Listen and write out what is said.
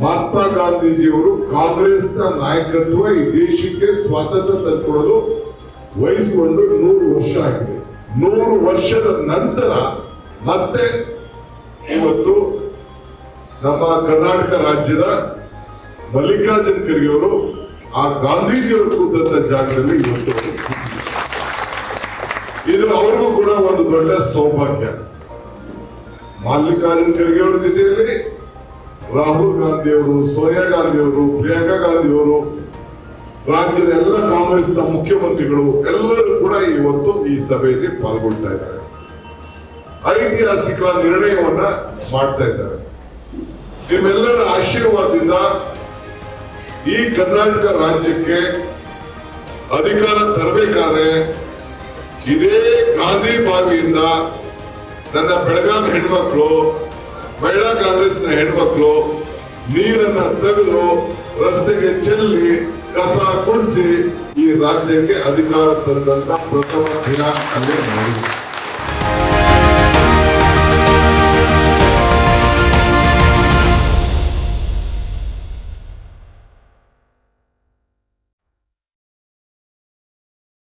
ಗಾಂಧೀಜಿಯವರು ಕಾಂಗ್ರೆಸ್ನ ನಾಯಕತ್ವ ಈ ದೇಶಕ್ಕೆ ಸ್ವಾತಂತ್ರ್ಯ ತಂದುಕೊಡಲು ವಹಿಸಿಕೊಂಡು ನೂರು ವರ್ಷ ಆಗಿದೆ. ನೂರು ವರ್ಷದ ನಂತರ ಮತ್ತೆ ಇವತ್ತು ನಮ್ಮ ಕರ್ನಾಟಕ ರಾಜ್ಯದ ಮಲ್ಲಿಕಾರ್ಜುನ್ ಖರ್ಗೆ ಅವರು ಆ ಗಾಂಧೀಜಿಯವರು ಕೂತ ಜಾಗದಲ್ಲಿ ಇವತ್ತು ಇದು ಅವ್ರಿಗೂ ಕೂಡ ಒಂದು ದೊಡ್ಡ ಸೌಭಾಗ್ಯ. ಮಲ್ಲಿಕಾರ್ಜುನ್ ಖರ್ಗೆ ಅವರ ಜೊತೆಯಲ್ಲಿ ರಾಹುಲ್ ಗಾಂಧಿ ಅವರು ಸೋನಿಯಾ ಗಾಂಧಿ ಅವರು ಪ್ರಿಯಾಂಕಾ ಗಾಂಧಿ ಅವರು ರಾಜ್ಯದ ಎಲ್ಲ ಕಾಂಗ್ರೆಸ್ನ ಮುಖ್ಯಮಂತ್ರಿಗಳು ಎಲ್ಲರೂ ಕೂಡ ಇವತ್ತು ಈ ಸಭೆಯಲ್ಲಿ ಪಾಲ್ಗೊಳ್ತಾ ಇದ್ದಾರೆ. ಐತಿಹಾಸಿಕ ನಿರ್ಣಯವನ್ನ ಮಾಡ್ತಾ ಇದ್ದಾರೆ. ನಿಮ್ಮೆಲ್ಲರ ಆಶೀರ್ವಾದದಿಂದ ಈ ಕರ್ನಾಟಕ ರಾಜ್ಯಕ್ಕೆ ಅಧಿಕಾರ ತರಬೇಕಾದ್ರೆ ಇದೇ ಗಾಂಧಿ ಬಾವಿಯಿಂದ ನನ್ನ ಬೆಳಗಾವಿ ಹೆಣ್ಮಕ್ಳು ಮಹಿಳಾ ಕಾಂಗ್ರೆಸ್ನ ಹೆಣ್ಮಕ್ಳು ನೀರನ್ನ ತೆಗೆದು ರಸ್ತೆಗೆ ಚೆಲ್ಲಿ ಕಸ ಕುಡಿಸಿ ಈ ರಾಜ್ಯಕ್ಕೆ ಅಧಿಕಾರ ತಂದಂತ ಪ್ರಥಮ ದಿನ ಅಲ್ಲಿ ಮಾಡಿದ್ರು